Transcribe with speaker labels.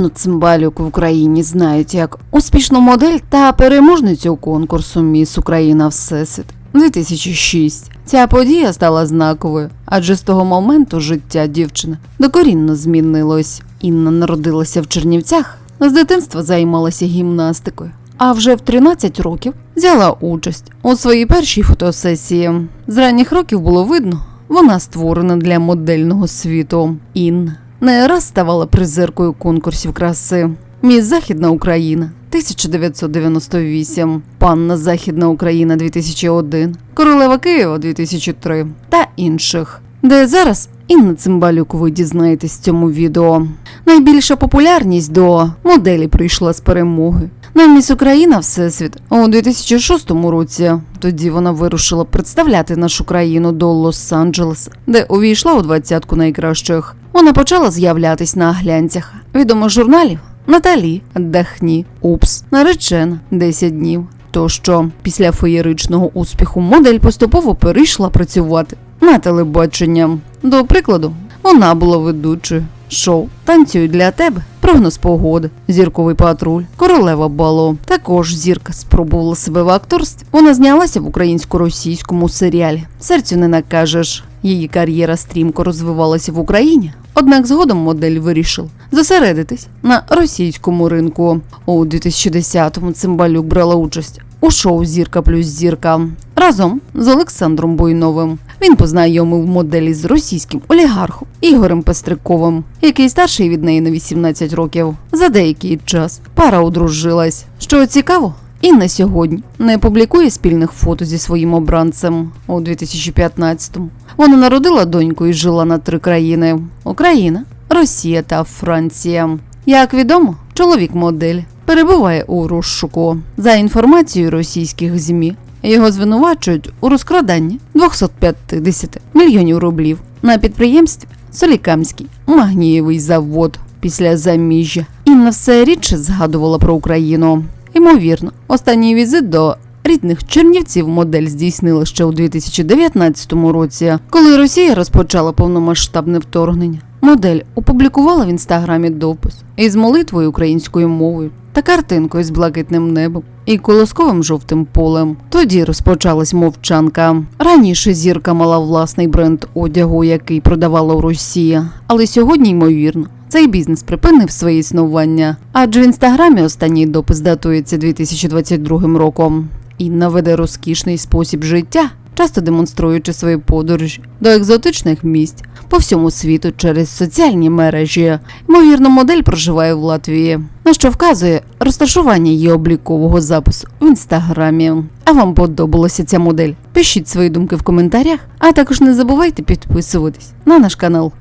Speaker 1: Інну Цимбалюк в Україні знають як успішну модель та переможницю конкурсу Міс Україна Всесвіт 2006. Ця подія стала знаковою, адже з того моменту життя дівчини докорінно змінилось. Інна народилася в Чернівцях, з дитинства займалася гімнастикою. А вже в 13 років взяла участь у своїй першій фотосесії. З ранніх років було видно, вона створена для модельного світу. Інна не раз ставала призеркою конкурсів краси. Міс Західна Україна 1998, Панна Західна Україна 2001, Королева Києва 2003 та інших, де зараз Інна Цимбалюк ви дізнаєтесь в цьому відео. Найбільша популярність до моделі прийшла з перемоги. На Міс Україна Всесвіт у 2006 році. Тоді вона вирушила представляти нашу країну до Лос-Анджелеса, де увійшла у двадцятку найкращих. Вона почала з'являтись на глянцях відомих журналів Наталі, Дахні, Упс, Наречена, 10 днів. Тощо, після феєричного успіху модель поступово перейшла працювати на телебачення. До прикладу, вона була ведучою шоу Танцюй для тебе. Прогноз погоди, зірковий патруль, королева бало. Також зірка спробувала себе в акторстві. Вона знялася в українсько-російському серіалі. Серцю не накажеш. Її кар'єра стрімко розвивалася в Україні. Однак згодом модель вирішила зосередитись на російському ринку. У 2010-му Цимбалюк брала участь у шоу Зірка плюс зірка разом з Олександром Буйновим. Він познайомив моделі з російським олігархом Ігорем Пестриковим, який старший від неї на 18 років. За деякий час пара одружилась. Що цікаво, Інна сьогодні не публікує спільних фото зі своїм обранцем у 2015-му. Вона народила доньку і жила на три країни: Україна, Росія та Франція. Як відомо, чоловік модель перебуває у розшуку. За інформацією російських ЗМІ, його звинувачують у розкраданні 250 мільйонів рублів на підприємстві Солікамський магнієвий завод. Після заміжжя Інна все рідше згадувала про Україну. Ймовірно, останній візит до рідних чернівців модель здійснила ще у 2019 році, коли Росія розпочала повномасштабне вторгнення. Модель опублікувала в інстаграмі допис із молитвою українською мовою та картинкою з блакитним небом і колосковим жовтим полем. Тоді розпочалась мовчанка. Раніше зірка мала власний бренд одягу, який продавала у Росії, але сьогодні, ймовірно, цей бізнес припинив своє існування, адже в інстаграмі останній допис датується 2022 роком. Інна веде розкішний спосіб життя, часто демонструючи свої подорожі до екзотичних місць по всьому світу через соціальні мережі. Ймовірно, модель проживає в Латвії, на що вказує розташування її облікового запису в інстаграмі. А вам подобалася ця модель? Пишіть свої думки в коментарях, а також не забувайте підписуватись на наш канал.